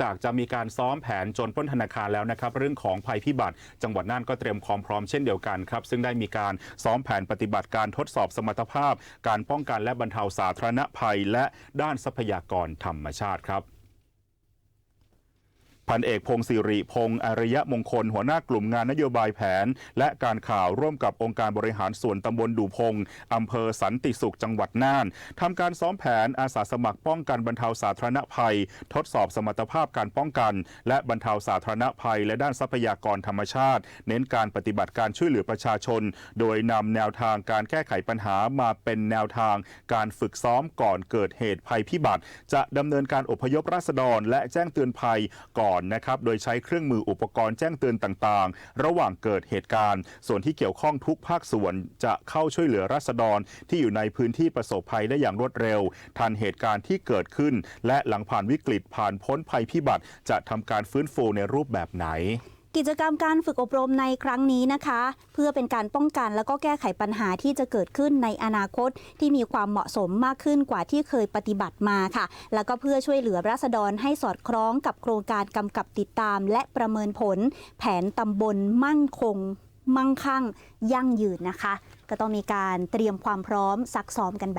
จากจะมีการซ้อมแผนจนพ้นธนาคารแล้วนะครับ เรื่องของภัยพิบัติ จังหวัดน่านก็เตรียมความพร้อมเช่นเดียวกันครับ ซึ่งได้มีการซ้อมแผนปฏิบัติการทดสอบสมรรถภาพ การป้องกันและบรรเทาสาธารณภัย และด้านทรัพยากรธรรมชาติครับ พันเอกพงศิริพงศ์อริยมงคล หัวหน้ากลุ่มงานนโยบายแผน และการข่าวร่วมกับองค์การบริหารส่วนตำบลดูพงอำเภอสันติสุขจังหวัดน่านทำการซ้อมแผนอาสาสมัครป้องกันบรรเทาสาธารณภัย ทดสอบสมรรถภาพการป้องกัน และบรรเทาสาธารณภัย และด้านทรัพยากรธรรมชาติ เน้นการปฏิบัติการช่วยเหลือประชาชน โดยนำแนวทางการแก้ไขปัญหามาเป็นแนวทาง การฝึกซ้อมก่อนเกิดเหตุภัยพิบัติ จะดำเนินการอพยพราษฎรและแจ้งเตือนภัยก่อนนะครับโดยใช้เครื่องมืออุปกรณ์แจ้งเตือนต่างๆ ระหว่างเกิดเหตุการณ์ ส่วนที่เกี่ยวข้องทุกภาคส่วนจะเข้าช่วยเหลือราษฎรที่อยู่ในพื้นที่ประสบภัยได้อย่างรวดเร็ว ทันเหตุการณ์ที่เกิดขึ้น และหลังผ่านวิกฤตผ่านพ้นภัยพิบัติ จะทำการฟื้นฟูในรูปแบบไหน กิจกรรมการฝึกอบรมในครั้งนี้นะคะ เพื่อเป็นการป้องกันแล้วก็แก้ไขปัญหาที่จะเกิดขึ้นในอนาคตที่มีความเหมาะสมมากขึ้นกว่าที่เคยปฏิบัติมาค่ะ แล้วก็เพื่อช่วยเหลือราษฎรให้สอดคล้องกับโครงการกำกับติดตาม และประเมินผล แผนตำบลมั่นคง มั่งคั่ง ยั่งยืนนะคะ ก็ต้องมีการเตรียมความพร้อมซักซ้อมกันแบบ